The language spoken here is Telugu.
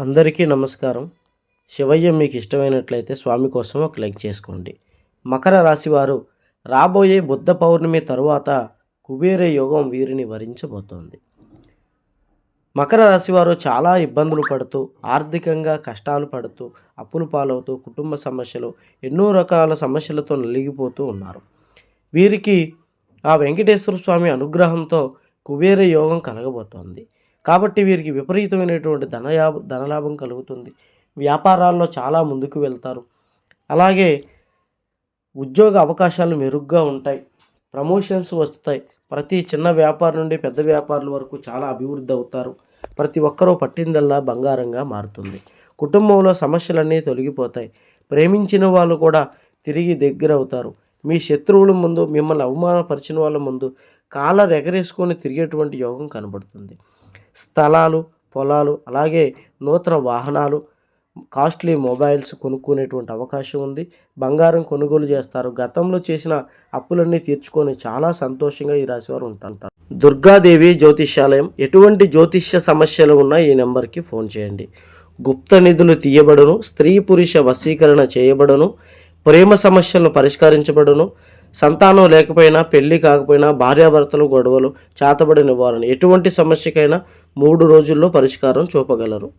అందరికీ నమస్కారం. శివయ్య మీకు ఇష్టమైనట్లయితే స్వామి కోసం ఒక లైక్ చేసుకోండి. మకర రాశి వారు రాబోయే బుద్ధ పౌర్ణమి తరువాత కుబేర యోగం వీరిని వరించబోతోంది. మకర రాశివారు చాలా ఇబ్బందులు పడుతూ ఆర్థికంగా కష్టాలు పడుతూ అప్పులు పాలవుతూ కుటుంబ సమస్యలు ఎన్నో రకాల సమస్యలతో నలిగిపోతూ ఉన్నారు. వీరికి ఆ వెంకటేశ్వర స్వామి అనుగ్రహంతో కుబేర యోగం కలగబోతోంది. కాబట్టి వీరికి విపరీతమైనటువంటి ధనయా ధనలాభం కలుగుతుంది. వ్యాపారాల్లో చాలా ముందుకు వెళ్తారు. అలాగే ఉద్యోగ అవకాశాలు మెరుగ్గా ఉంటాయి. ప్రమోషన్స్ వస్తాయి. ప్రతి చిన్న వ్యాపారం నుండి పెద్ద వ్యాపారుల వరకు చాలా అభివృద్ధి అవుతారు. ప్రతి ఒక్కరూ పట్టిందల్లా బంగారంగా మారుతుంది. కుటుంబంలో సమస్యలన్నీ తొలగిపోతాయి. ప్రేమించిన వాళ్ళు కూడా తిరిగి దగ్గర అవుతారు. మీ శత్రువుల ముందు మిమ్మల్ని అవమానపరిచిన వాళ్ళ ముందు కాలర్ ఎగరేసుకొని తిరిగేటువంటి యోగం కనబడుతుంది. స్థలాలు పొలాలు అలాగే నూతన వాహనాలు కాస్ట్లీ మొబైల్స్ కొనుక్కునేటువంటి అవకాశం ఉంది. బంగారం కొనుగోలు చేస్తారు. గతంలో చేసిన అప్పులన్నీ తీర్చుకొని చాలా సంతోషంగా ఈ రాశివారు ఉంటుంటారు దుర్గాదేవి జ్యోతిష్యాలయం. ఎటువంటి జ్యోతిష్య సమస్యలు ఉన్నా ఈ నెంబర్కి ఫోన్ చేయండి. గుప్త నిధులు తీయబడును. స్త్రీ పురుష వశీకరణ చేయబడును. ప్రేమ సమస్యలను పరిష్కరించబడును. సంతానం లేకపోయినా పెళ్ళి కాకపోయినా భార్యాభర్తలు గొడవలు చేతబడి నివారణ ఎటువంటి సమస్యకైనా మూడు రోజుల్లో పరిష్కారం చూపగలరు.